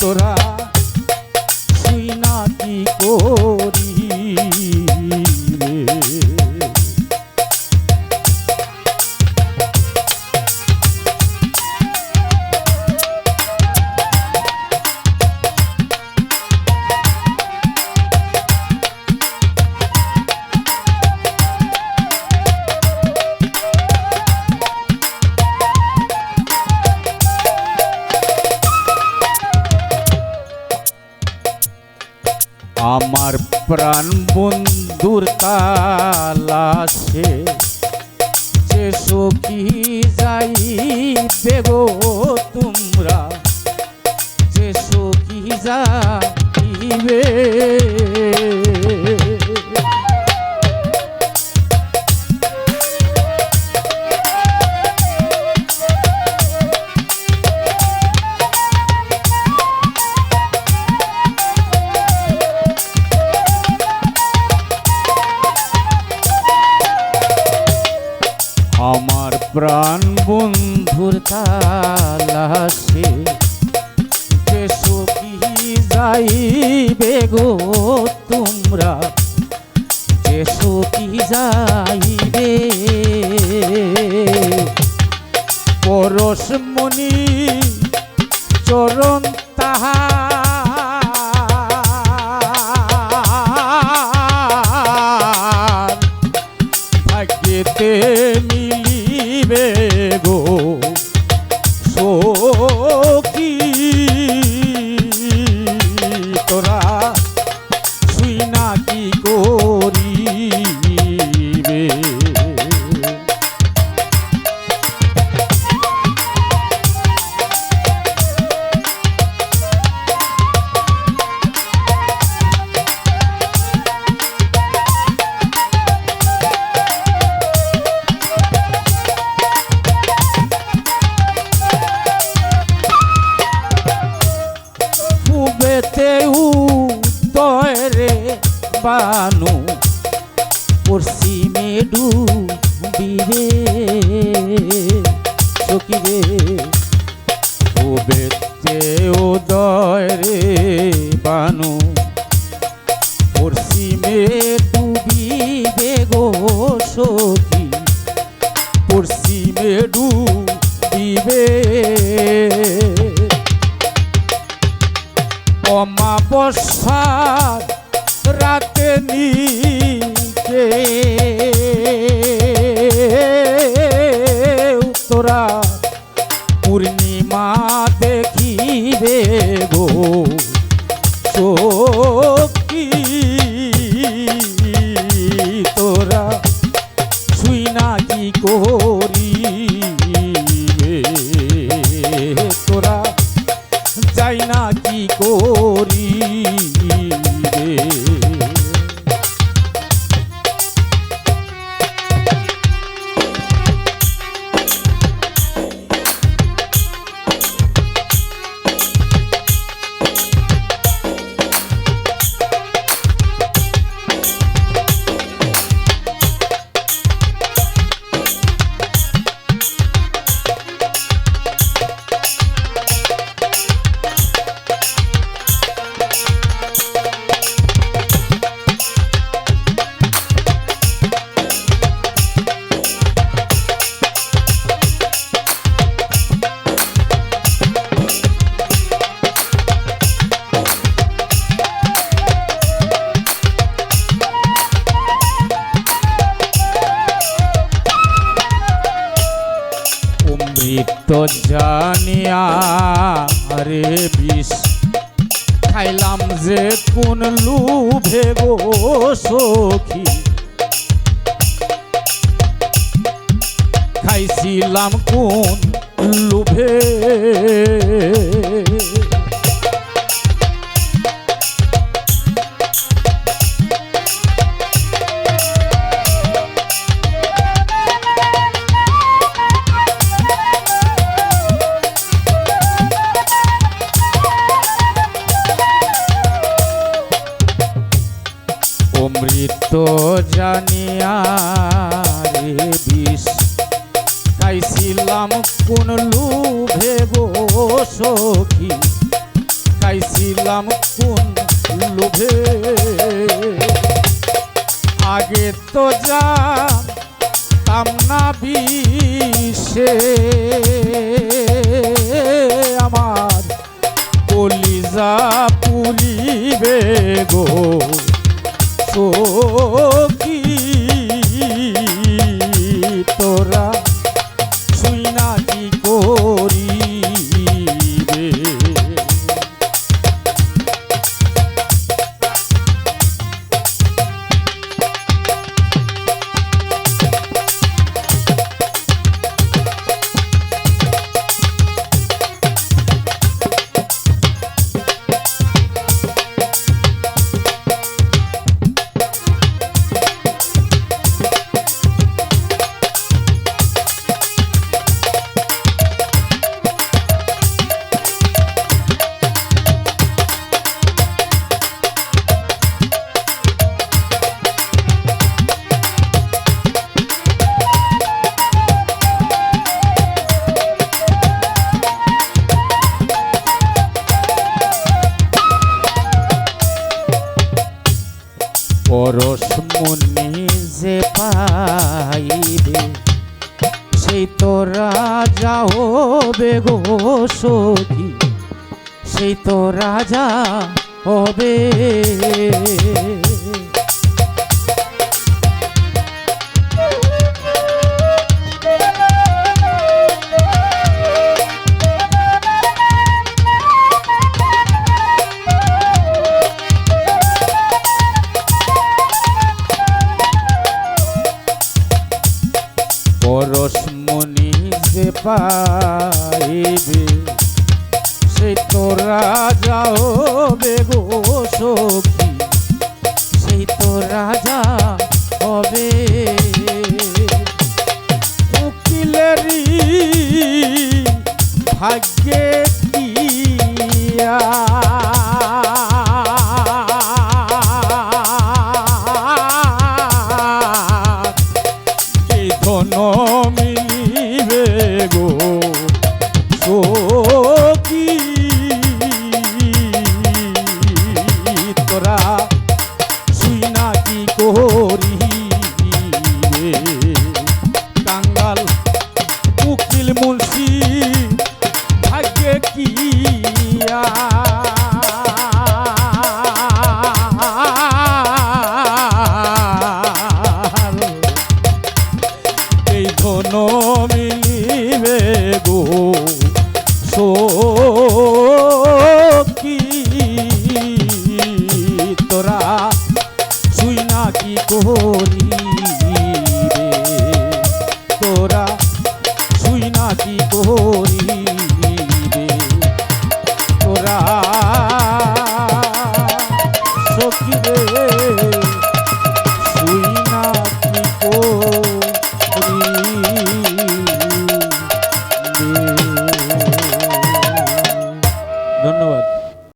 So I. আমার প্রাণ বন্ধুর তালাশে যে সখী যাই গো তোমরা যে সখী যাইবে প্রাণ বন্ধুর তালাশে যে সখী যাইবে গো তোমরা যে সখী যাইবে। পরশমণি ভাগ্যেতে মিলিবে গো। সখী ফুবেতে উদরে বানু। অমাবস্যার রাতে নিচে। তোরা পূর্ণিমা দেখিবে গো। অমৃত জানিয়া রে বিষ। খাইলাম যে কোন লুভে গো সখী। খাইছিলাম কোন লুভে। কোন লুভে গো সখী? খাইছিলাম কোন লোভে? আগে তো যা না বিষে। পরশ মনে যে পাইবে সেই তো রাজা হবে গো সখী সেই তো রাজা হবে। পরশমণি যে পাইবে সে তোরা যাও বেগো সখী। সে তো রাজা হবে। এই ধন মিলিবে গো সো